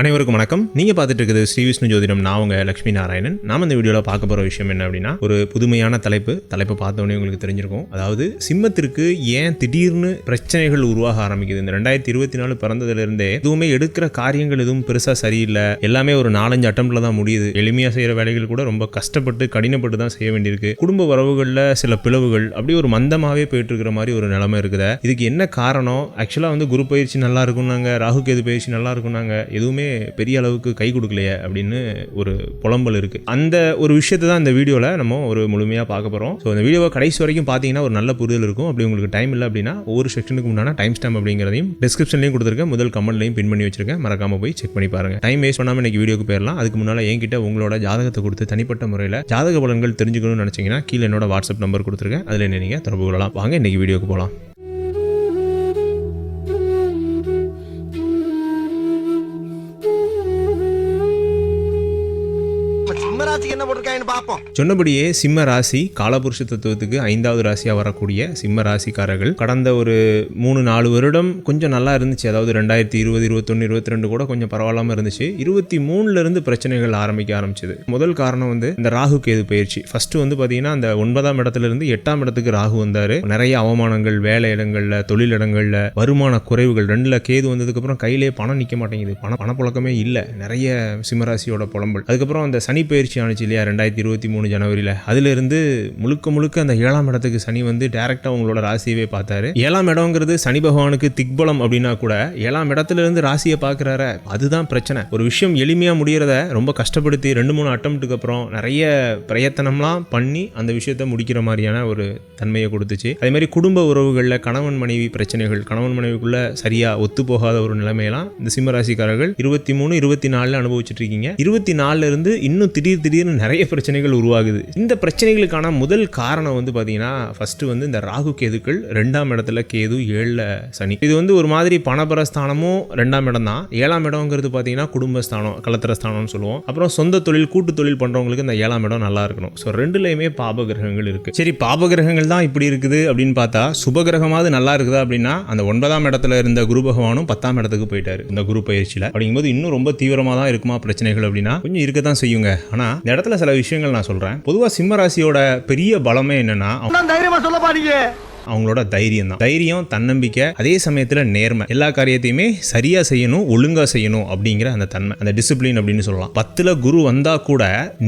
அனைவருக்கும் வணக்கம். நீங்க பார்த்துட்டு இருக்குது ஸ்ரீ விஷ்ணு ஜோதிடம். நான் உங்க லட்சுமி நாராயணன். நாம இந்த வீடியோல பார்க்க போற விஷயம் என்ன அப்படின்னா ஒரு புதுமையான தலைப்பு. தலைப்பை பார்த்தோன்னே உங்களுக்கு தெரிஞ்சிருக்கும். அதாவது சிம்மத்திற்கு ஏன் திடீர்னு பிரச்சனைகள் உருவாக ஆரம்பிக்குது? இந்த ரெண்டாயிரத்தி இருபத்தி நாலு பிறந்ததுல இருந்தே எதுவுமே எடுக்கிற காரியங்கள் எதுவும் பெருசா சரியில்லை. எல்லாமே ஒரு நாலஞ்சு அட்டம்ல தான் முடியுது. எளிமையா செய்யற வேலைகள் கூட ரொம்ப கஷ்டப்பட்டு கடினப்பட்டு தான் செய்ய வேண்டியிருக்கு. குடும்ப உறவுகளில் சில பிளவுகள் அப்படி ஒரு மந்தமாவே போயிட்டு இருக்கிற மாதிரி ஒரு நிலைமை இருக்குது. இதுக்கு என்ன காரணம்? ஆக்சுவலா வந்து குரு பயிற்சி நல்லா இருக்கும்னாங்க. ராகு கேது பயிற்சி நல்லா இருக்கும்னாங்க. எதுவுமே பெரிய அளவுக்கு கை கொடுக்கலையே அப்படின்னு ஒரு புலம்பல் இருக்குது அந்த ஒரு விஷயத்தை தான் இந்த வீடியோவில் நம்ம ஒரு முழுமையாக பார்க்க போகிறோம் ஸோ இந்த வீடியோவை கடைசி வரைக்கும் பார்த்தீங்கன்னா ஒரு நல்ல புரிதல் இருக்கும். அப்படி உங்களுக்கு டைம் இல்லை அப்படின்னா ஒவ்வொரு செக்ஷனுக்கு முன்னாடி டைம் ஸ்டாம்ப் அப்படிங்கிறதையும் டிஸ்கிரிப்ஷன்லையும் கொடுத்துருக்கேன். முதல் கமெண்ட்லையும் பின் பண்ணி வச்சிருக்கேன். மறக்காமல் போய் செக் பண்ணி பாருங்க. டைம் வேஸ்ட் பண்ணாமல் இன்றைக்கி வீடியோக்கு போயிடலாம் அதுக்கு முன்னால் என்கிட்ட உங்களோட ஜாதகத்தை கொடுத்து தனிப்பட்ட முறையில் ஜாதக பலன்கள் தெரிஞ்சுக்கணும்னு நினச்சிங்கன்னா கீழே என்னோட வாட்ஸ்அப் நம்பர் கொடுத்துருக்கேன். அதில் நீங்கள் தொடர்பு கொள்ளலாம். வாங்க இன்னைக்கு வீடியோக்கு போகலாம் இப்ப என்ன போட்டிருக்காங்கன்னு சொன்னபடியே சிம்ம ராசி காலபுருஷ தத்துவத்துக்கு ஐந்தாவது ராசியாக வரக்கூடிய சிம்ம ராசிக்காரர்கள். கடந்த ஒரு மூணு நாலு வருடம் கொஞ்சம் நல்லா இருந்துச்சு. அதாவது ரெண்டாயிரத்தி இருபது இருபத்தொன்று இருபத்தி ரெண்டு கூட கொஞ்சம் பரவாயில்லாம இருந்துச்சு. இருபத்தி மூணுல இருந்து பிரச்சனைகள் ஆரம்பிக்க ஆரம்பிச்சது. முதல் காரணம் வந்து இந்த ராகு கேது பயிற்சி. ஃபர்ஸ்ட் வந்து பார்த்தீங்கன்னா அந்த ஒன்பதாம் இடத்துல இருந்து எட்டாம் இடத்துக்கு ராகு வந்தாரு. நிறைய அவமானங்கள் வேலை இடங்கள்ல தொழில் வருமான குறைவுகள் ரெண்டுல கேது வந்ததுக்கு அப்புறம் கையிலே பணம் நிற்க மாட்டேங்குது. பண பணப்புழக்கமே இல்லை. நிறைய சிம்மராசியோட புலம்பல். அதுக்கப்புறம் அந்த சனி பயிற்சி ஆணுச்சு இல்லையா ரெண்டாயிரத்தி இருபத்தி மூணு ஜனவரியில். அதிலிருந்து முழுக்க முழுக்க அந்த ஏழாம் இடத்துக்கு சனி வந்து டேரெக்டாக உங்களோட ராசியவே பார்த்தாரு. ஏழாம் இடங்கிறது சனி பகவானுக்கு திக்பலம் அப்படின்னா கூட ஏழாம் இடத்துல இருந்து ராசியை பார்க்குறாரு அதுதான் பிரச்சனை. ஒரு விஷயம் எளிமையாக முடிகிறத ரொம்ப கஷ்டப்படுத்தி ரெண்டு மூணு அட்டம்ப்ட்டுக்கு அப்புறம் நிறைய பிரயத்தனம்லாம் பண்ணி அந்த விஷயத்தை முடிக்கிற மாதிரியான ஒரு தன்மையை கொடுத்துச்சு. அதே மாதிரி குடும்ப உறவுகளில் கணவன் மனைவி பிரச்சனைகள் கணவன் மனைவிக்குள்ள சரியாக ஒத்து போகாத ஒரு நிலைமையெல்லாம் இந்த சிம்மராசிக்காரர்கள் இருபத்தி மூணு இருபத்தி நாலுல அனுபவிச்சுட்டு இருக்கீங்க. இருபத்தி நாலுல இருந்து இன்னும் திடீர் திடீர்னு நிறைய பிரச்சனைகள் உருவாகுது. இந்த பிரச்சனைகளுக்கான முதல் காரணம் வந்து பார்த்தீங்கன்னா ஃபர்ஸ்ட் வந்து இந்த ராகு கேதுக்கள் ரெண்டாம் இடத்துல கேது ஏழில் சனி. இது வந்து ஒரு மாதிரி பணபரஸ்தானமும் ரெண்டாம் இடம் தான். ஏழாம் இடம்ங்கிறது பார்த்தீங்கன்னா குடும்பஸ்தானம் கலத்திரஸ்தானம்னு சொல்லுவோம். அப்புறம் சொந்த தொழில் கூட்டு தொழில் பண்றவங்களுக்கு இந்த ஏழாம் இடம் நல்லா இருக்கணும். ஸோ ரெண்டுலையுமே பாப கிரகங்கள் இருக்கு. சரி பாப கிரகங்கள் தான் இப்படி இருக்குது அப்படின்னு பார்த்தா சுப கிரகமாவது நல்லா இருக்குதா அப்படின்னா அந்த ஒன்பதாம் இடத்துல இருந்த குரு பகவானும் பத்தாம் இடத்துக்கு போயிட்டாரு. இந்த குரு பயிற்சியில். அப்படிங்கும்போது இன்னும் ரொம்ப தீவிரமாக தான் இருக்குமா பிரச்சனைகள் அப்படின்னா கொஞ்சம் இருக்க தான் செய்யுங்க. ஆனால் இந்த இடத்துல சில விஷயங்கள் நான் சொல்கிறேன் பொதுவாக சிம்ம ராசியோட பெரிய பலமே என்னன்னா தைரியமா சொல்ல பாருங்க அவங்களோட தைரியம் தான் தைரியம் தன்னம்பிக்கை அதே சமயத்தில் நேர்மை. எல்லா காரியத்தையுமே சரியாக செய்யணும் ஒழுங்காக செய்யணும் அப்படிங்கிற அந்த தன்மை அந்த டிசிப்ளின் அப்படின்னு சொல்லலாம். பத்தில் குரு வந்தால் கூட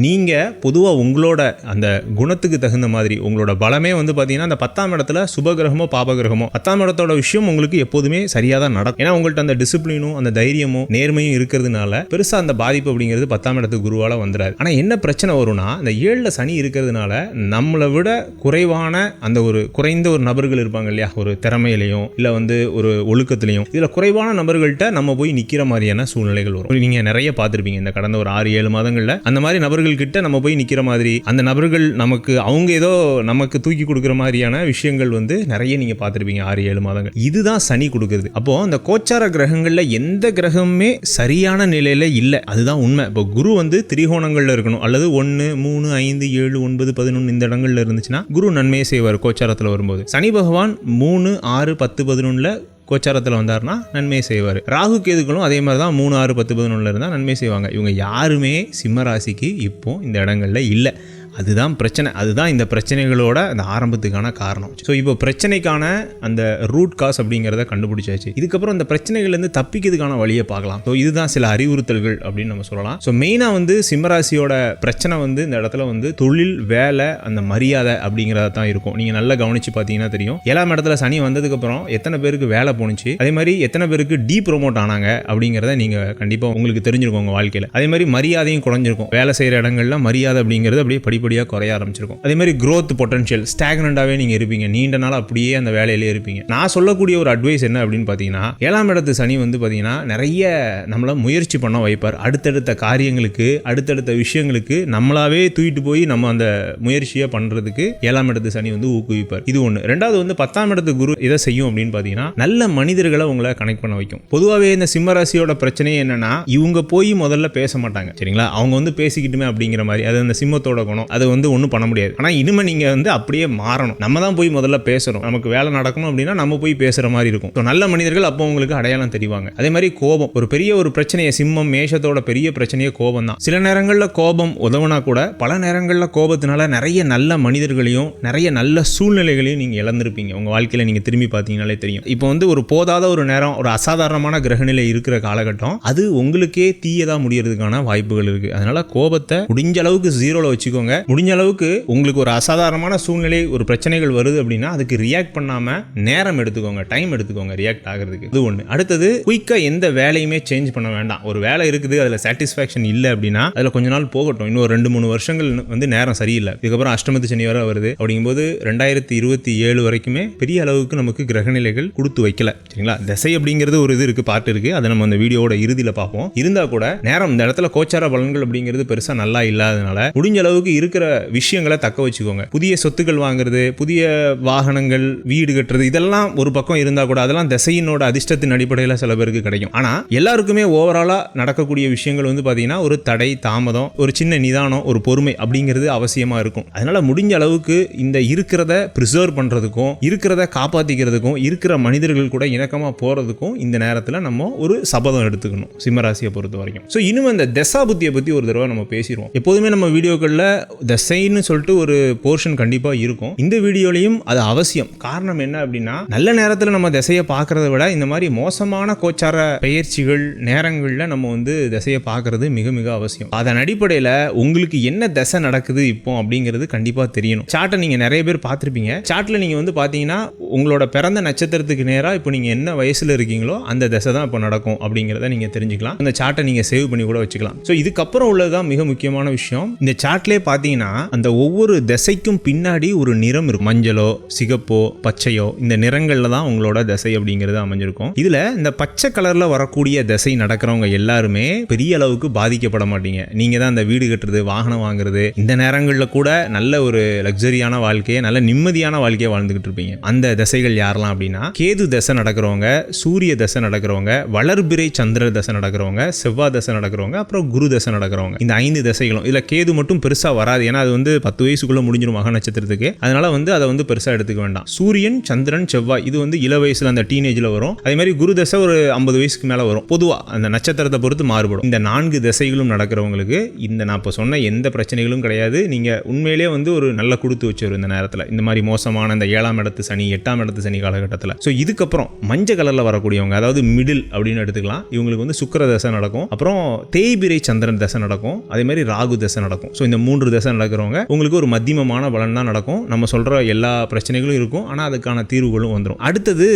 நீங்கள் பொதுவாக உங்களோட அந்த குணத்துக்கு தகுந்த மாதிரி உங்களோட பலமே வந்து பார்த்தீங்கன்னா அந்த பத்தாம் இடத்துல சுபகிரகமோ பாபகிரகமோ பத்தாம் இடத்தோட விஷயம் உங்களுக்கு எப்போதுமே சரியாக தான் நடக்கும். ஏன்னா உங்கள்கிட்ட அந்த டிசிப்ளினும் அந்த தைரியமும் நேர்மையும் இருக்கிறதுனால பெருசாக அந்த பாதிப்பு அப்படிங்கிறது பத்தாம் இடத்துக்கு குருவால் வந்துடாது ஆனால் என்ன பிரச்சனை வரும்னா அந்த ஏழில் சனி இருக்கிறதுனால நம்மளை விட குறைவான அந்த ஒரு குறைந்த ஒரு நபர்கள் இருப்பாங்க இல்லையா? ஒரு திறமையிலையும் இல்லை வந்து ஒரு ஒழுக்கத்திலையும். இதில் குறைவான நபர்கள்ட்ட நம்ம போய் நிற்கிற மாதிரியான சூழ்நிலைகள் வரும். நீங்கள் நிறைய பார்த்துருப்பீங்க. இந்த கடந்த ஒரு ஆறு ஏழு மாதங்களில் அந்த மாதிரி நபர்கள் கிட்ட நம்ம போய் நிற்கிற மாதிரி அந்த நபர்கள் நமக்கு அவங்க ஏதோ நமக்கு தூக்கி கொடுக்குற மாதிரியான விஷயங்கள் வந்து நிறைய நீங்கள் பார்த்துருப்பீங்க. ஆறு ஏழு மாதங்கள். இதுதான் சனி கொடுக்குறது. அப்போ அந்த கோச்சார கிரகங்களில் எந்த கிரகமுமே சரியான நிலையில் இல்லை. அதுதான் உண்மை. இப்போ குரு வந்து திரிகோணங்களில் இருக்கணும். அல்லது ஒன்று மூணு ஐந்து ஏழு ஒன்பது பதினொன்று இந்த இடங்கள்ல இருந்துச்சுன்னா குரு நன்மையை செய்வார் கோச்சாரத்தில் வரும்போது. சனி பகவான் மூணு ஆறு பத்து பதினொன்றில் கோச்சாரத்தில் வந்தார்னா நன்மை செய்வார். ராகு கேதுக்களும் அதே மாதிரி தான் மூணு ஆறு பத்து பதினொன்றில் இருந்தால் நன்மை செய்வாங்க. இவங்க யாருமே சிம்ம ராசிக்கு இப்போ இந்த இடங்களில் இல்லை. அதுதான் பிரச்சனை. அதுதான் இந்த பிரச்சனைகளோட அந்த ஆரம்பத்துக்கான காரணம். ஸோ இப்போ பிரச்சனைக்கான அந்த ரூட் காஸ் அப்படிங்கிறத கண்டுபிடிச்சாச்சு. இதுக்கப்புறம் இந்த பிரச்சனைகள்லேருந்து தப்பிக்கிறதுக்கான வழியை பார்க்கலாம். ஸோ இதுதான் சில அறிவுறுத்தல்கள் அப்படின்னு நம்ம சொல்லலாம். ஸோ மெயினாக வந்து சிம்மராசியோட பிரச்சனை வந்து இந்த இடத்துல வந்து தொழில் வேலை அந்த மரியாதை அப்படிங்கிறத தான் இருக்கும். நீங்கள் நல்லா கவனிச்சு பார்த்தீங்கன்னா தெரியும். ஏழாம் இடத்துல சனி வந்ததுக்கப்புறம் எத்தனை பேருக்கு வேலை போணுச்சு? அதே மாதிரி எத்தனை பேருக்கு டீ ப்ரொமோட் ஆனாங்க அப்படிங்கிறத நீங்கள் கண்டிப்பாக உங்களுக்கு தெரிஞ்சிருக்கும் உங்கள் வாழ்க்கையில். அதே மாதிரி மரியாதையும் குறைஞ்சிருக்கும். வேலை செய்கிற இடங்கள்ல மரியாதை அப்படிங்கிறது அப்படியே படிப்படியாக குறைய ஆரம்பிச்சிருக்கும். அதே மாதிரி க்ரோத் பொட்டன்ஷியல் ஸ்டாக்னண்டாகவே நீங்கள் இருப்பீங்க. நீண்ட நாள் அப்படியே அந்த வேலையிலே இருப்பீங்க. நான் சொல்லக்கூடிய ஒரு அட்வைஸ் என்ன அப்படின்னு பார்த்தீங்கன்னா ஏழாம் இடத்து சனி வந்து பார்த்தீங்கன்னா நிறைய நம்மளை முயற்சி பண்ண வைப்பார். அடுத்தடுத்த காரியங்களுக்கு அடுத்தடுத்த விஷயங்களுக்கு நம்மளாவே தூக்கிட்டு போய் நம்ம அந்த முயற்சியை பண்ணுறதுக்கு ஏழாம் இடத்து சனி வந்து ஊக்குவிப்பார். இது ஒன்று ரெண்டாவது வந்து பத்தாம் இடத்து குரு இதை செய்யும் அப்படின்னு பார்த்தீங்கன்னா நல்ல மனிதர்களை உங்களை கனெக்ட் பண்ண வைக்கும். பொதுவாகவே இந்த சிம்மராசியோட பிரச்சனையே என்னன்னா இவங்க போய் முதல்ல பேச மாட்டாங்க. சரிங்களா? அவங்க வந்து பேசிக்கிட்டுமே அப்படிங்கிற மாதிரி. அது அந்த சிம்மத்தோட குணம். அது வந்து ஒன்றும் பண்ண முடியாது. ஆனால் இனிமேல் நீங்கள் வந்து அப்படியே மாறணும். நம்ம தான் போய் முதல்ல பேசுகிறோம் நமக்கு வேலை நடக்கணும் அப்படின்னா நம்ம போய் பேசுகிற மாதிரி இருக்கும். ஸோ நல்ல மனிதர்கள் அப்போ உங்களுக்கு அடையாளம் தெரிவாங்க. அதே மாதிரி கோபம். ஒரு பெரிய ஒரு பிரச்சனையை சிம்மம் மேஷத்தோட பெரிய பிரச்சனையே கோபம் தான். சில நேரங்களில் கோபம் உதவுனா கூட பல நேரங்களில் கோபத்தினால நிறைய நல்ல மனிதர்களையும் நிறைய நல்ல சூழ்நிலைகளையும் நீங்கள் இழந்திருப்பீங்க. உங்கள் வாழ்க்கையில் நீங்கள் திரும்பி பார்த்தீங்கனாலே தெரியும். இப்போ வந்து ஒரு போதாத ஒரு நேரம் ஒரு அசாதாரணமான கிரகநிலை இருக்கிற காலகட்டம் அது உங்களுக்கே தீயதாக முடியறதுக்கான வாய்ப்புகள் இருக்குது அதனால் கோபத்தை முடிஞ்ச அளவுக்கு ஜீரோவில் வச்சுக்கோங்க. முடிஞ்ச அளவுக்கு உங்களுக்கு ஒரு அசாதாரணமான சூழ்நிலை ஒரு பிரச்சனைகள் வருது அப்படின்னா அதுக்கு ரியாக்ட் பண்ணாமல் நேரம் எடுத்துக்கோங்க டைம் எடுத்துக்கோங்க ரியாக்ட் ஆகிறதுக்கு. இது ஒன்று அடுத்தது குயிக்காக எந்த வேலையுமே சேஞ்ச் பண்ண வேண்டாம். ஒரு வேலை இருக்குது அதில் சாட்டிஸ்ஃபேக்ஷன் இல்லை அப்படின்னா அதில் கொஞ்ச நாள் போகட்டும். இன்னும் ஒரு ரெண்டு மூணு வருஷங்கள் வந்து நேரம் சரியில்லை. இதுக்கப்புறம் அஷ்டமத்து சனி வர வருது. அப்படிங்கும்போது ரெண்டாயிரத்தி இருபத்தி ஏழு வரைக்குமே பெரிய அளவுக்கு நமக்கு கிரகநிலைகள் கொடுத்து வைக்கல. சரிங்களா? திசை அப்படிங்கிறது ஒரு இது இருக்கு பாட்டு இருக்கு. அதை நம்ம அந்த வீடியோவோட இறுதியில் பார்ப்போம். இருந்தால் கூட நேரம் இந்த இடத்துல கோச்சார பலன்கள் அப்படிங்கிறது பெருசாக நல்லா இல்லாதனால முடிஞ்ச அளவுக்கு இரு இருக்கிற விஷயங்களை தக்க வச்சுக்கோங்க. புதிய சொத்துக்கள் வாங்குறது புதிய வாகனங்கள் வீடு கட்டுறது இதெல்லாம் ஒரு பக்கம் இருந்தால் கூட அதெல்லாம் திசையினோட அதிர்ஷ்டத்தின் அடிப்படையில் சில பேருக்கு கிடைக்கும். ஆனால் எல்லாருக்குமே ஓவராலாக நடக்கக்கூடிய விஷயங்கள் வந்து பார்த்தீங்கன்னா ஒரு தடை தாமதம் ஒரு சின்ன நிதானம் ஒரு பொறுமை அப்படிங்கிறது அவசியமாக இருக்கும். அதனால் முடிஞ்ச அளவுக்கு இந்த இருக்கிறத ப்ரிசர்வ் பண்ணுறதுக்கும் இருக்கிறத காப்பாற்றிக்கிறதுக்கும் இருக்கிற மனிதர்கள் கூட இணக்கமாக போகிறதுக்கும் இந்த நேரத்தில் நம்ம ஒரு சபதம் எடுத்துக்கணும் சிம்மராசியை பொறுத்த வரைக்கும். ஸோ இன்னும் அந்த தசா புத்தியை பற்றி ஒரு தடவை நம்ம பேசிடுவோம். எப்போதுமே நம்ம வீடியோக்களில் தசைன்னு சொல்லிட்டு ஒரு போர்ஷன் கண்டிப்பாக இருக்கும். இந்த வீடியோலையும் அது அவசியம். காரணம் என்ன அப்படின்னா நல்ல நேரத்தில் நம்ம திசையை பார்க்கறத விட இந்த மாதிரி மோசமான கோச்சார பயிற்சிகள் நேரங்களில் நம்ம வந்து திசையை பார்க்கறது மிக மிக அவசியம். அதன் அடிப்படையில் உங்களுக்கு என்ன திசை நடக்குது இப்போ அப்படிங்கிறது கண்டிப்பாக தெரியணும். சார்ட்டை நீங்கள் நிறைய பேர் பார்த்துருப்பீங்க. சார்ட்டில் நீங்கள் வந்து பார்த்தீங்கன்னா உங்களோட பிறந்த நட்சத்திரத்துக்கு நேராக இப்போ நீங்கள் என்ன வயசில் இருக்கீங்களோ அந்த திசை தான் இப்போ நடக்கும் அப்படிங்கிறத நீங்கள் தெரிஞ்சுக்கலாம். அந்த சார்ட்டை நீங்கள் சேவ் பண்ணி கூட வச்சுக்கலாம். ஸோ இதுக்கப்புறம் உள்ளது தான் மிக முக்கியமான விஷயம். இந்த சார்ட்லேயே பார்த்தீங்கன்னா அந்த ஒவ்வொரு திசைக்கும் பின்னாடி ஒரு நிறம் இருக்கும். மஞ்சளோ சிகப்போ பச்சையோ இந்த நிறங்களில் தான் உங்களோட திசை அப்படிங்கிறது அமைஞ்சிருக்கும். இதில் இந்த பச்சை கலரில் வரக்கூடிய திசை நடக்கிறவங்க எல்லாருமே பெரிய அளவுக்கு பாதிக்கப்பட மாட்டீங்க. நீங்கள் தான் அந்த வீடு கட்டுறது வாகனம் வாங்குறது இந்த நேரங்களில் கூட நல்ல ஒரு லக்ஸரியான வாழ்க்கையை நல்ல நிம்மதியான வாழ்க்கையை வாழ்ந்துகிட்டு இருப்பீங்க. அந்த திசைகள் யாரெல்லாம் அப்படின்னா கேது தசை நடக்கிறவங்க சூரிய தசை நடக்கிறவங்க வளர்பிறை சந்திர தசை நடக்கிறவங்க செவ்வாய் தசை நடக்கிறவங்க அப்புறம் குரு தசை நடக்கிறவங்க. இந்த ஐந்து தசைகளும் இதில் கேது மட்டும் பெருசாக வராது. ஏன்னா அது வந்து பத்து வயசுக்குள்ள முடிஞ்சிடும் மக நட்சத்திரத்துக்கு. அதனால வந்து அதை வந்து பெருசாக எடுத்துக்க வேண்டாம். சூரியன் சந்திரன் செவ்வாய் இது வந்து இள வயசுல அந்த டீனேஜில் வரும். அதே மாதிரி குரு தசை ஒரு ஐம்பது வயசுக்கு மேலே வரும். பொதுவாக அந்த நட்சத்திரத்தை பொறுத்து மாறுபடும். இந்த நான்கு திசைகளும் நடக்கிறவங்களுக்கு இந்த நான் இப்போ சொன்ன எந்த பிரச்சனைகளும் கிடையாது. நீங்கள் உண்மையிலேயே வந்து ஒரு நல்ல கொடுத்து வச்சிரும் இந்த நேரத்தில். இந்த மாதிரி மோசமான இந்த ஏழாம் இடத்து சனி எட்டாம் இடத்து சனி காலகட்டத்தில். ஸோ இதுக்கப்புறம் மஞ்சள் கலரில் வரக்கூடியவங்க அதாவது மிடில் அப்படின்னு எடுத்துக்கலாம். இவங்களுக்கு வந்து சுக்கர தசை நடக்கும். அப்புறம் தேய்பிரை சந்திரன் தசை நடக்கும். அதே மாதிரி ராகு தசை நடக்கும். ஸோ இந்த மூன்று தசை நடக்கிறவங்க உங்களுக்கு ஒரு மத்தியமமான பலன் தான் நடக்கும். நம்ம சொல்கிற எல்லா பிரச்சனைகளும் இருக்கும். ஆனால் அதுக்கான தீர்வுகளும் வந்துடும் அடுத்தது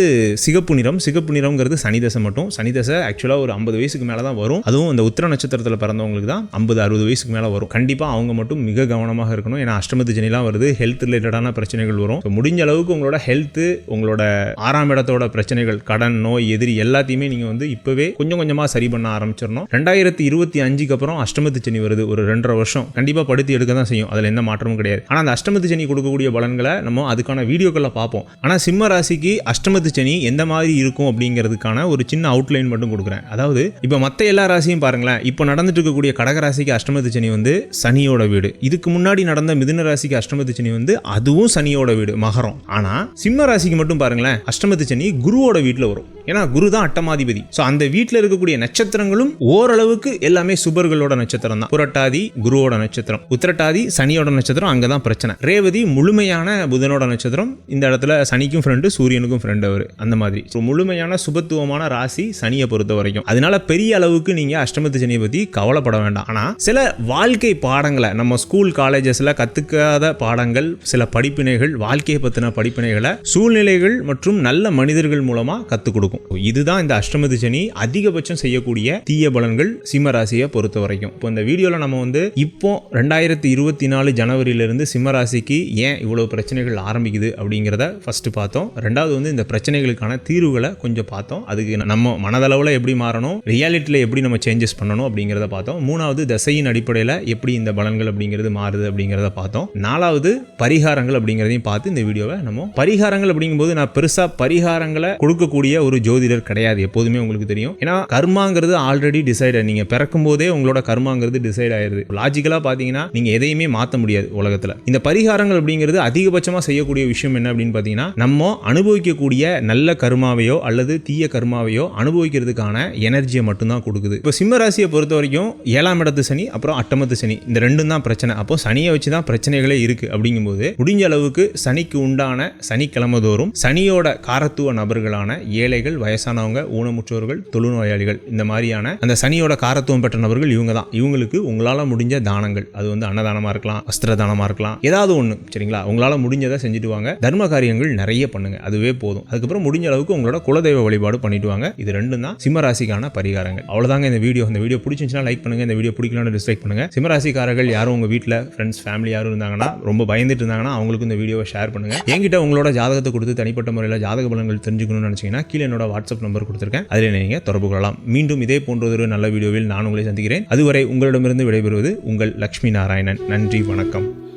சிகப்பு நிறம் சிகப்பு நிறம்ங்கிறது சனிதசை மட்டும் சனிதசை ஆக்சுவலாக ஒரு ஐம்பது வயசுக்கு மேலே தான் வரும். அதுவும் அந்த உத்திர நட்சத்திரத்தில் பிறந்தவங்களுக்கு தான் ஐம்பது அறுபது வயசுக்கு மேலே வரும். கண்டிப்பாக அவங்க மட்டும் மிக கவனமாக இருக்கணும். ஏன்னா அஷ்டமத்து ஜனிலாம் வருது. ஹெல்த் ரிலேட்டடான பிரச்சனைகள் வரும். முடிஞ்ச அளவுக்கு உங்களோட ஹெல்த்து உங்களோட ஆறாம் இடத்தோட பிரச்சனைகள் கடன் நோய் எதிரி எல்லாத்தையுமே நீங்கள் வந்து இப்போவே கொஞ்சம் கொஞ்சமாக சரி பண்ண ஆரம்பிச்சிடணும். ரெண்டாயிரத்தி இருபத்தி அஞ்சுக்கு அப்புறம் அஷ்டமத்து சனி வருது. ஒரு ரெண்டரை வருஷம். கண்டிப்பாக படுத்தி எடுக்க தான் தான் செய்யும். அதில் எந்த மாற்றமும் கிடையாது. ஆனால் அந்த அஷ்டமத்து சனி கொடுக்கக்கூடிய பலன்களை நம்ம அதுக்கான வீடியோக்களில் பார்ப்போம். ஆனால் சிம்ம ராசிக்கு அஷ்டமத்து சனி எந்த மாதிரி இருக்கும் அப்படிங்கிறதுக்கான ஒரு சின்ன அவுட்லைன் மட்டும் கொடுக்குறேன். அதாவது இப்போ மற்ற எல்லா ராசியும் பாருங்களேன். இப்போ நடந்துட்டு இருக்கக்கூடிய கடக ராசிக்கு அஷ்டமத்து சனி வந்து சனியோட வீடு. இதுக்கு முன்னாடி நடந்த மிதுன ராசிக்கு அஷ்டமத்து சனி வந்து அதுவும் சனியோட வீடு மகரம். ஆனால் சிம்ம ராசிக்கு மட்டும் பாருங்களேன் அஷ்டமத்து சனி குருவோட வீட்டில் வரும். ஏன்னா குரு தான் அட்டமாதிபதி. ஸோ அந்த வீட்டில் இருக்கக்கூடிய நட்சத்திரங்களும் ஓரளவுக்கு எல்லாமே சுபர்களோட நட்சத்திரம் தான். புரட்டாதி குருவோட நட்சத்திரம். உத்திரட்டாதி சனியோட நட்சத்திரம் அங்கே தான் பிரச்சனை. ரேவதி முழுமையான புதனோட நட்சத்திரம். இந்த இடத்துல சனிக்கும் ஃப்ரெண்டு சூரியனுக்கும் ஃப்ரெண்டு அவர். அந்த மாதிரி. ஸோ முழுமையான சுபத்துவமான ராசி சனியை பொறுத்த வரைக்கும். அதனால பெரிய அளவுக்கு நீங்கள் அஷ்டமத்து சனியை பற்றி கவலைப்பட வேண்டாம். ஆனால் சில வாழ்க்கை பாடங்களை நம்ம ஸ்கூல் காலேஜஸில் கற்றுக்காத பாடங்கள் சில படிப்பினைகள் வாழ்க்கையை பற்றின படிப்பினைகளை சூழ்நிலைகள் மற்றும் நல்ல மனிதர்கள் மூலமாக கற்றுக் கொடுக்கும். இதுதான் இந்த அஷ்டமதி சனி அதிகபட்சம் செய்யக்கூடிய தீய பலன்கள் சிம்ம ராசியை பொறுத்த வரைக்கும். இப்போ இந்த வீடியோவில் நம்ம வந்து இப்போ ரெண்டாயிரத்தி இருபத்தி நாலு ஜனவரியிலிருந்து சிம்மராசிக்கு ஏன் இவ்வளோ பிரச்சனைகள் ஆரம்பிக்குது அப்படிங்கிறத ஃபர்ஸ்ட் பார்த்தோம். ரெண்டாவது வந்து இந்த பிரச்சனைகளுக்கான தீர்வுகளை கொஞ்சம் பார்த்தோம். அதுக்கு நம்ம மனதளவில் எப்படி மாறணும் ரியாலிட்டியில் எப்படி நம்ம சேஞ்சஸ் பண்ணணும் அப்படிங்கிறத பார்த்தோம். மூணாவது தசையின் அடிப்படையில் எப்படி இந்த பலன்கள் அப்படிங்கிறது மாறுது அப்படிங்கிறத பார்த்தோம். நாலாவது பரிகாரங்கள் அப்படிங்கிறதையும் பார்த்து இந்த வீடியோவை நம்ம பரிகாரங்கள் அப்படிங்கும்போது நான் பெருசாக பரிகாரங்களை கொடுக்கக்கூடிய ஒரு ஜோதிடர் கிடையாது. எப்போதுமே உங்களுக்கு தெரியும். ஏன்னா கர்மாங்கிறது ஆல்ரெடி டிசைட் நீங்கள் பிறக்கும் போதே உங்களோட கர்மாங்கிறது டிசைட் ஆயிடுது லாஜிக்கலாக பார்த்தீங்கன்னா நீங்கள் எதையுமே மாற்ற முடியாது உலகத்தில். இந்த பரிகாரங்கள் அப்படிங்கிறது அதிகபட்சமாக செய்யக்கூடிய விஷயம் என்ன அப்படின்னு பார்த்தீங்கன்னா நம்ம அனுபவிக்கக்கூடிய நல்ல கர்மாவையோ அல்லது தீய கர்மாவையோ அனுபவிக்கிறதுக்கான எனர்ஜியை மட்டும்தான் கொடுக்குது. இப்போ சிம்ம ராசியை பொறுத்த வரைக்கும் ஏழாம் இடத்து சனி அப்புறம் அட்டமத்து சனி இந்த ரெண்டும் தான் பிரச்சனை. அப்போ சனியை வச்சு தான் பிரச்சனைகளே இருக்கு அப்படிங்கும்போது முடிஞ்ச அளவுக்கு சனிக்கு உண்டான சனிக்கிழமை தோறும் சனியோட காரத்துவ நபர்களான ஏழைகள் வயசானவங்க ஊனமுற்றோர்கள் தொழுநோயாளிகள் இந்த மாதிரியான அந்த சனியோட காரத்துவம் பெற்ற நபர்கள் இவங்க தான் இவங்களுக்கு உங்களால் முடிஞ்ச தானங்கள். அது வந்து அன்னதானம் தானமாக இருக்கலாம் அஸ்திர தானமாக இருக்கலாம் ஏதாவது ஒன்று சரிங்களா? உங்களால் முடிஞ்சதை செஞ்சுட்டு வாங்க. தர்ம காரியங்கள் நிறைய பண்ணுங்க. அதுவே போதும். அதுக்கப்புறம் முடிஞ்ச அளவுக்கு உங்களோட குலதெய்வ வழிபாடு பண்ணிட்டு வாங்க. இது ரெண்டும் தான் சிம்மராசிக்கான பரிகாரங்கள். அவ்வளோதாங்க இந்த வீடியோ. இந்த வீடியோ பிடிச்சிருந்துச்சுன்னா லைக் பண்ணுங்க. இந்த வீடியோ பிடிக்கலன்னு டிஸ்லைக் பண்ணுங்க. சிம்மராசிக்காரர்கள் யாரும் உங்க வீட்டில் ஃப்ரெண்ட்ஸ் ஃபேமிலி யாரும் இருந்தாங்கன்னா ரொம்ப பயந்துட்டு இருந்தாங்கன்னா அவங்களுக்கு இந்த வீடியோவை ஷேர் பண்ணுங்க. என்கிட்ட உங்களோட ஜாதகத்தை கொடுத்து தனிப்பட்ட முறையில் ஜாதக பலன்கள் தெரிஞ்சுக்கணும்னு நினச்சிங்கன்னா கீழே என்னோட வாட்ஸ்அப் நம்பர் கொடுத்துருக்கேன். அதில் நீங்கள் தொடர்பு கொள்ளலாம். மீண்டும் இதே போன்ற ஒரு நல்ல வீடியோவில் நான் உங்களை சந்திக்கிறேன். அதுவரை உங்களிடமிருந்து விடைபெறுவது உங்கள் லக்ஷ்மி நாராயணன். நன்றி வணக்கம்.